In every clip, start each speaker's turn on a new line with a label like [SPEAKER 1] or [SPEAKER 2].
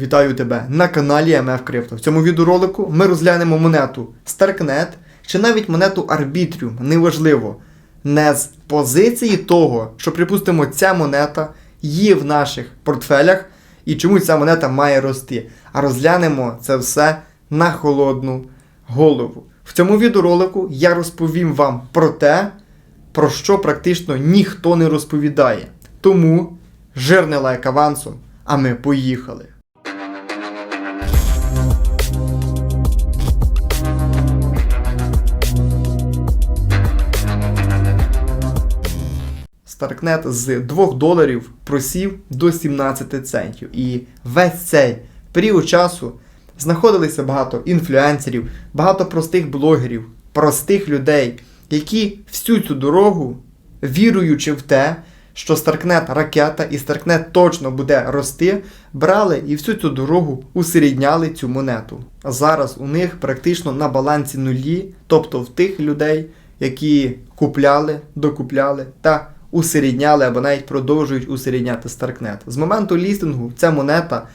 [SPEAKER 1] Вітаю тебе на каналі MF Crypto. В цьому відеоролику ми розглянемо монету Starknet чи навіть монету Arbitrium, неважливо. Не з позиції того, що, припустимо, ця монета є в наших портфелях і чому ця монета має рости. А розглянемо це все на холодну голову. В цьому відеоролику я розповім вам про те, про що практично ніхто не розповідає. Тому жирний лайк авансом, а ми поїхали. Старкнет з 2 доларів просів до 17 центів. І весь цей період часу знаходилися багато інфлюенсерів, багато простих блогерів, простих людей, які всю цю дорогу, віруючи в те, що Старкнет ракета і Старкнет точно буде рости, брали і всю цю дорогу усерідняли цю монету. А зараз у них практично на балансі нулі, тобто в тих людей, які купляли, докупляли та усерідняли або навіть продовжують усерідняти Старкнет. З моменту лістингу ця монета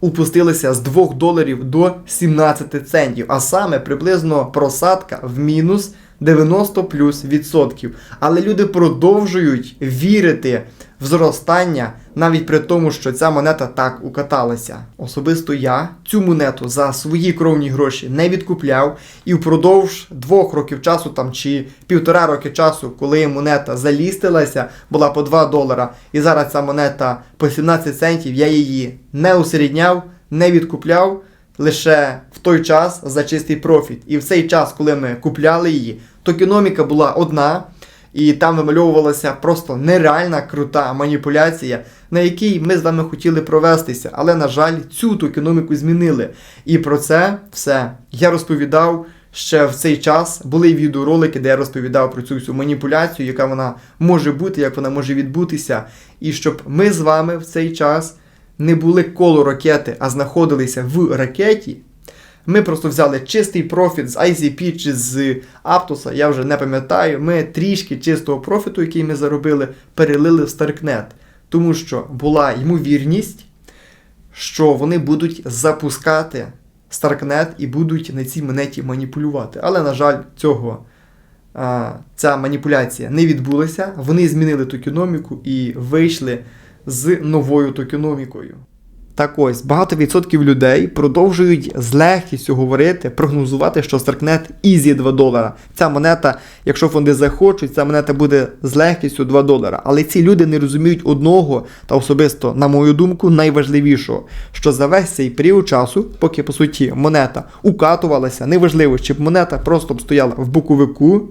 [SPEAKER 1] упустилася з 2 доларів до 17 центів, а саме приблизно просадка в мінус 90 плюс відсотків. Але люди продовжують вірити в зростання, навіть при тому, що ця монета так укаталася. Особисто я цю монету за свої кровні гроші не відкупляв, і впродовж двох років часу, там чи півтора роки часу, коли монета залістилася, була по 2 долара, і зараз ця монета по 17 центів, я її не усерідняв, не відкупляв. Лише в той час за чистий профіт. І в цей час, коли ми купляли її, то токеноміка була одна, і там вимальовувалася просто нереальна крута маніпуляція, на якій ми з вами хотіли провестися. Але, на жаль, цю токеноміку змінили. І про це все я розповідав ще в цей час. Були відеоролики, де я розповідав про цю всю маніпуляцію, яка вона може бути, як вона може відбутися. І щоб ми з вами в цей час не були коло ракети, а знаходилися в ракеті. Ми просто взяли чистий профіт з ICP чи з Aptos, я вже не пам'ятаю. Ми трішки чистого профіту, який ми заробили, перелили в Starknet. Тому що була ймовірність, що вони будуть запускати Starknet і будуть на цій монеті маніпулювати. Але, на жаль, цього ця маніпуляція не відбулася. Вони змінили токеноміку і вийшли з новою токеномікою. Так ось, багато відсотків людей продовжують з легкістю говорити, прогнозувати, що Starknet ізі 2 долара. Ця монета, якщо фонди захочуть, ця монета буде з легкістю 2 долара. Але ці люди не розуміють одного, та особисто, на мою думку, найважливішого, що за весь цей період часу, поки по суті монета укатувалася, неважливо, чи б монета просто б стояла в боковику,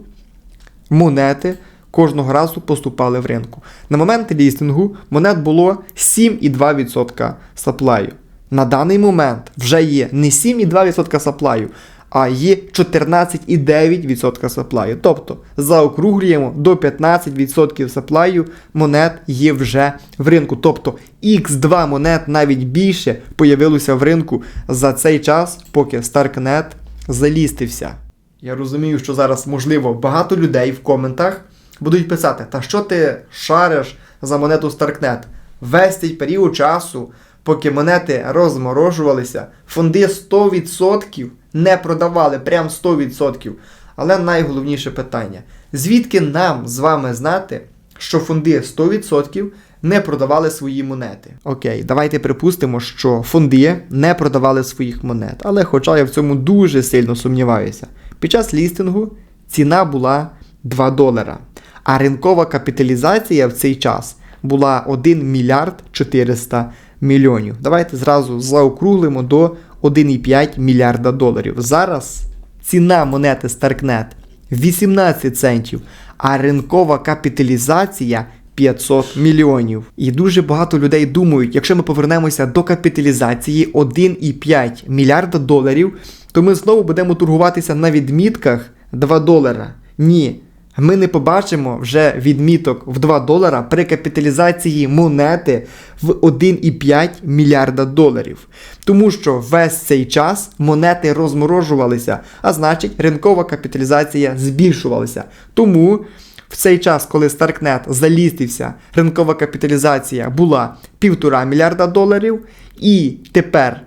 [SPEAKER 1] монети кожного разу поступали в ринку. На момент лістингу монет було 7,2% саплаю. На даний момент вже є не 7,2% саплаю, а є 14,9% саплаю. Тобто заокруглюємо до 15% саплаю монет є вже в ринку. Тобто X2 монет навіть більше появилося в ринку за цей час, поки Starknet залістився. Я розумію, що зараз, можливо, багато людей в коментах будуть писати, та що ти шариш за монету Starknet? Весь цей період часу, поки монети розморожувалися, фонди 100% не продавали, прям 100%. Але найголовніше питання: звідки нам з вами знати, що фонди 100% не продавали свої монети? Окей, давайте припустимо, що фонди не продавали своїх монет. Але хоча я в цьому дуже сильно сумніваюся, під час лістингу ціна була 2 долара. А ринкова капіталізація в цей час була 1 мільярд 400 мільйонів. Давайте зразу заокруглимо до 1,5 мільярда доларів. Зараз ціна монети Starknet 18 центів, а ринкова капіталізація 500 мільйонів. І дуже багато людей думають, якщо ми повернемося до капіталізації 1,5 мільярда доларів, то ми знову будемо торгуватися на відмітках 2 долара. Ні. Ми не побачимо вже відміток в 2 долара при капіталізації монети в 1,5 мільярда доларів. Тому що весь цей час монети розморожувалися, а значить ринкова капіталізація збільшувалася. Тому В цей час, коли Старкнет залістився, ринкова капіталізація була 1,5 мільярда доларів, і тепер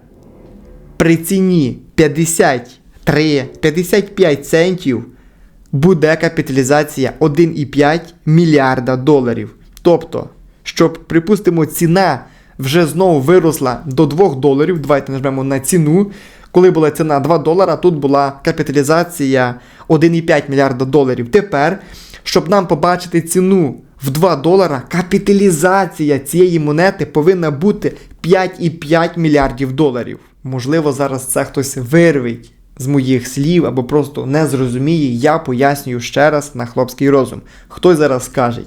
[SPEAKER 1] при ціні 53-55 центів буде капіталізація 1,5 мільярда доларів. Тобто, щоб, припустимо, ціна вже знову виросла до 2 доларів, давайте нажмемо на ціну. Коли була ціна 2 долара, тут була капіталізація 1,5 мільярда доларів. Тепер, щоб нам побачити ціну в 2 долара, капіталізація цієї монети повинна бути 5,5 мільярдів доларів. Можливо, зараз це хтось вирвить з моїх слів або просто не зрозуміє, я пояснюю ще раз на хлопський розум. Хтось зараз скаже,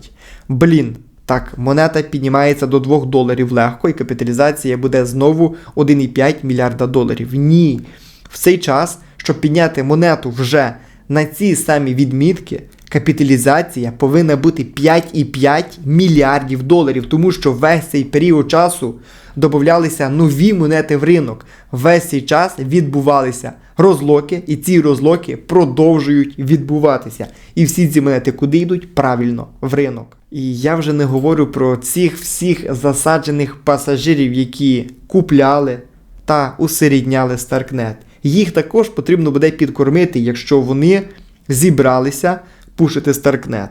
[SPEAKER 1] блін, так, монета піднімається до 2 доларів легко, і капіталізація буде знову 1,5 мільярда доларів. Ні. В цей час, щоб підняти монету вже на ці самі відмітки, капіталізація повинна бути 5,5 мільярдів доларів, тому що весь цей період часу додавалися нові монети в ринок. Весь цей час відбувалися розлоки, і ці розлоки продовжують відбуватися. І всі ці монети куди йдуть? Правильно, в ринок. І я вже не говорю про цих всіх засаджених пасажирів, які купляли та усерідняли Старкнет. Їх також потрібно буде підкормити, якщо вони зібралися пушити Старкнет.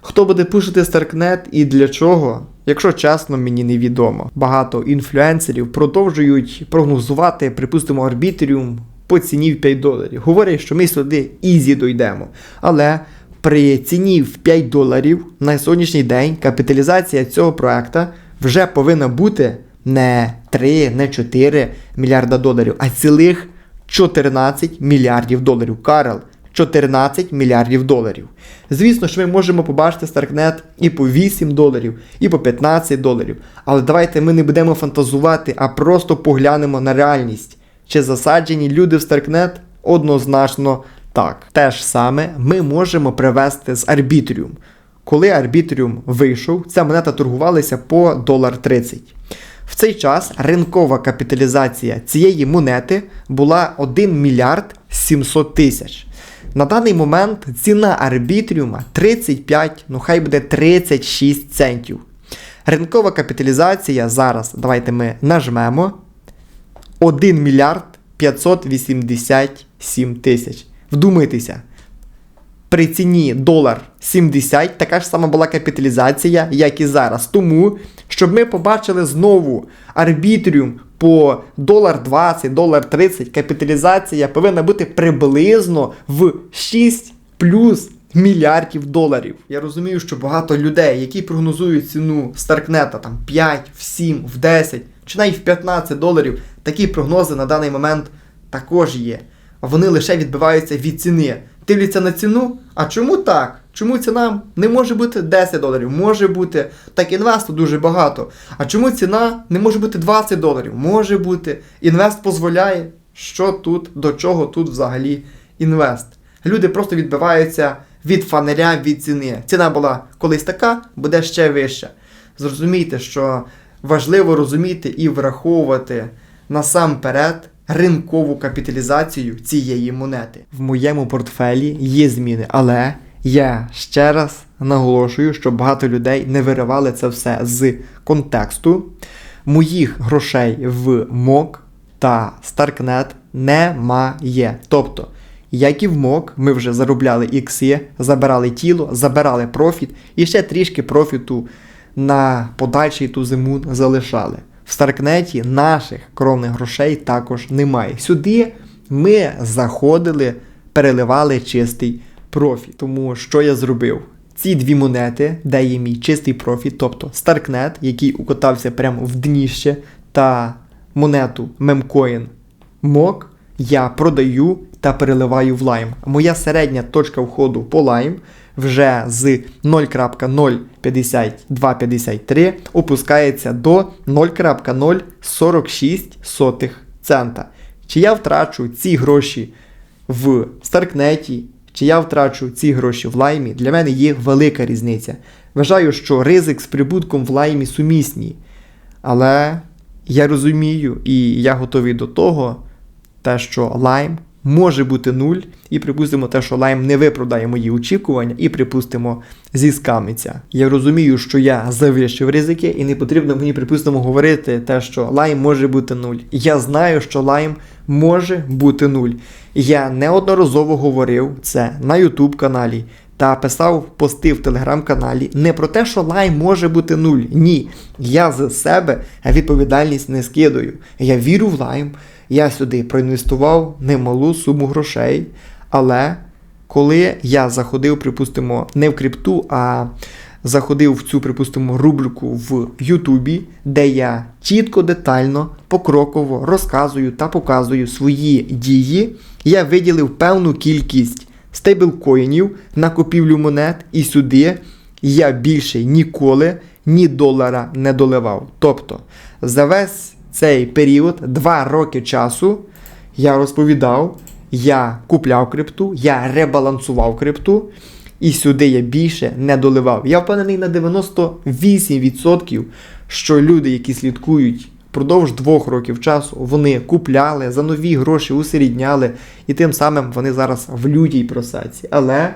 [SPEAKER 1] Хто буде пушити Старкнет і для чого? Якщо чесно, мені невідомо. Багато інфлюенсерів продовжують прогнозувати, припустимо, арбітріум по ціні в 5 доларів. Говорять, що ми сюди ізі дойдемо. Але при ціні в 5 доларів на сьогоднішній день капіталізація цього проекту вже повинна бути не 3, не 4 мільярда доларів, а цілих 14 мільярдів доларів. Карл, 14 мільярдів доларів. Звісно ж, ми можемо побачити Старкнет і по 8 доларів, і по 15 доларів. Але давайте ми не будемо фантазувати, а просто поглянемо на реальність. Чи засаджені люди в Старкнет? Однозначно так. Те ж саме ми можемо привести з арбітріум. Коли арбітріум вийшов, ця монета торгувалася по долар 30. В цей час ринкова капіталізація цієї монети була 1 мільярд 700 тисяч. На даний момент ціна арбітріума 35, ну хай буде 36 центів. Ринкова капіталізація зараз, давайте ми нажмемо 1 мільярд 587 тисяч. Вдумайтеся. При ціні долар 70 така ж сама була капіталізація, як і зараз. Тому, щоб ми побачили знову арбітріум по долар 20, долар 30, капіталізація повинна бути приблизно в 6 плюс мільярдів доларів. Я розумію, що багато людей, які прогнозують ціну Старкнета там 5, в 7, в 10 чи навіть в 15 доларів, такі прогнози на даний момент також є. Вони лише відбиваються від ціни. Дивляться на ціну. А чому так? Чому ціна не може бути 10 доларів? Може бути. Так інвесту дуже багато. А чому ціна не може бути 20 доларів? Може бути. Інвест дозволяє. Що тут, до чого тут взагалі інвест? Люди просто відбиваються від фанеря від ціни. Ціна була колись така, буде ще вища. Зрозумійте, що важливо розуміти і враховувати насамперед ринкову капіталізацію цієї монети. В моєму портфелі є зміни, але я ще раз наголошую, що багато людей не виривали це все з контексту. Моїх грошей в МОК та Старкнет немає. Тобто, як і в МОК, ми вже заробляли ікси, забирали тіло, забирали профіт і ще трішки профіту на подальший ту зиму залишали. В Старкнеті наших кровних грошей також немає. Сюди ми заходили, переливали чистий профіт. Тому що я зробив? Ці дві монети, де є мій чистий профіт, тобто Старкнет, який укотався прямо в дніще, та монету Мемкоін МОК, я продаю та переливаю в лайм. Моя середня точка входу по лайм вже з 0.05253 опускається до 0.046 цента. Чи я втрачу ці гроші в Старкнеті, чи я втрачу ці гроші в лаймі, для мене є велика різниця. Вважаю, що ризик з прибутком в лаймі сумісні. Але я розумію і я готовий до того, те, що лайм може бути нуль, і припустимо те, що лайм не виправдає мої очікування, і припустимо, зіскамиться. Я розумію, що я завищив ризики, і не потрібно мені, припустимо, говорити те, що лайм може бути нуль. Я знаю, що лайм може бути нуль. Я неодноразово говорив це на YouTube каналі. Та писав пости в телеграм-каналі не про те, що лайм може бути нуль. Ні. Я за себе відповідальність не скидаю. Я вірю в лайм. Я сюди проінвестував немалу суму грошей. Але коли я заходив, припустимо, не в крипту, а заходив в цю, припустимо, рубрику в Ютубі, де я чітко, детально, покроково розказую та показую свої дії, я виділив певну кількість стейблкоїнів на купівлю монет, і сюди я більше ніколи ні долара не доливав. Тобто, за весь цей період, два роки часу, я розповідав, я купляв крипту, я ребалансував крипту, і сюди я більше не доливав. Я впевнений на 98%, що люди, які слідкують впродовж двох років часу, вони купляли за нові гроші, усерідняли, і тим самим вони зараз в лютій просаці. Але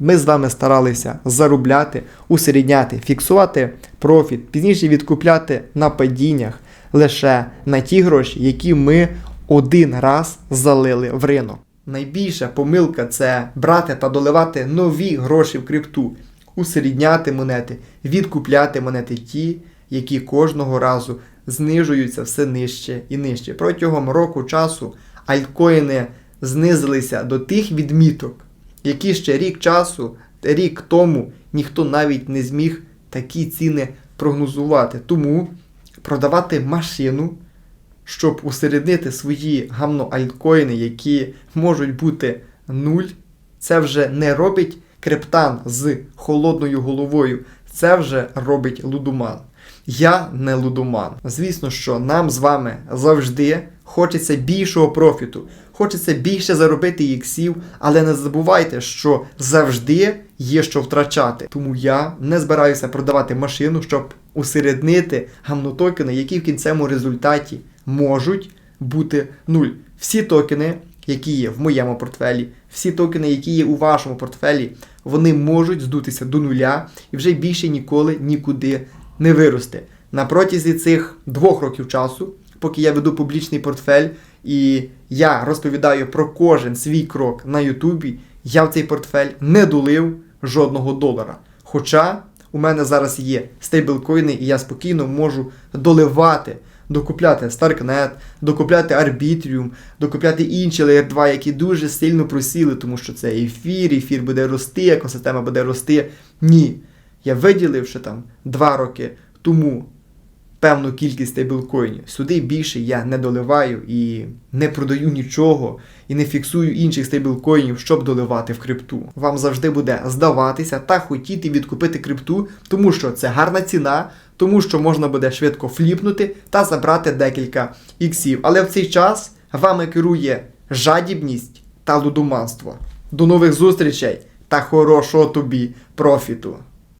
[SPEAKER 1] ми з вами старалися заробляти, усерідняти, фіксувати профіт, пізніше відкупляти на падіннях лише на ті гроші, які ми один раз залили в ринок. Найбільша помилка це брати та доливати нові гроші в крипту, усерідняти монети, відкупляти монети ті, які кожного разу знижуються все нижче і нижче. Протягом року часу альткоїни знизилися до тих відміток, які ще рік часу, рік тому ніхто навіть не зміг такі ціни прогнозувати. Тому продавати машину, щоб усереднити свої гамно альткоїни, які можуть бути нуль, це вже не робить криптан з холодною головою, це вже робить лудуман. Я не лудуман. Звісно, що нам з вами завжди хочеться більшого профіту, хочеться більше заробити іксів, але не забувайте, що завжди є що втрачати. Тому я не збираюся продавати машину, щоб усереднити гамнотокени, які в кінцевому результаті можуть бути нуль. Всі токени, які є в моєму портфелі, всі токени, які є у вашому портфелі, вони можуть здутися до нуля і вже більше ніколи нікуди не виросте. На протязі цих двох років часу, поки я веду публічний портфель і я розповідаю про кожен свій крок на Ютубі, я в цей портфель не долив жодного долара. Хоча у мене зараз є стейблкоїни, і я спокійно можу доливати, докупляти Starknet, докупляти Arbitrium, докупляти інші Layer 2, які дуже сильно просіли, тому що це ефір, ефір буде рости, екосистема буде рости. Ні. Я виділив ще там 2 роки тому певну кількість стейблкоїнів. Сюди більше я не доливаю і не продаю нічого, і не фіксую інших стейблкоїнів, щоб доливати в крипту. Вам завжди буде здаватися та хотіти відкупити крипту, тому що це гарна ціна, тому що можна буде швидко фліпнути та забрати декілька іксів. Але в цей час вами керує жадібність та лудоманство. До нових зустрічей та хорошого тобі профіту!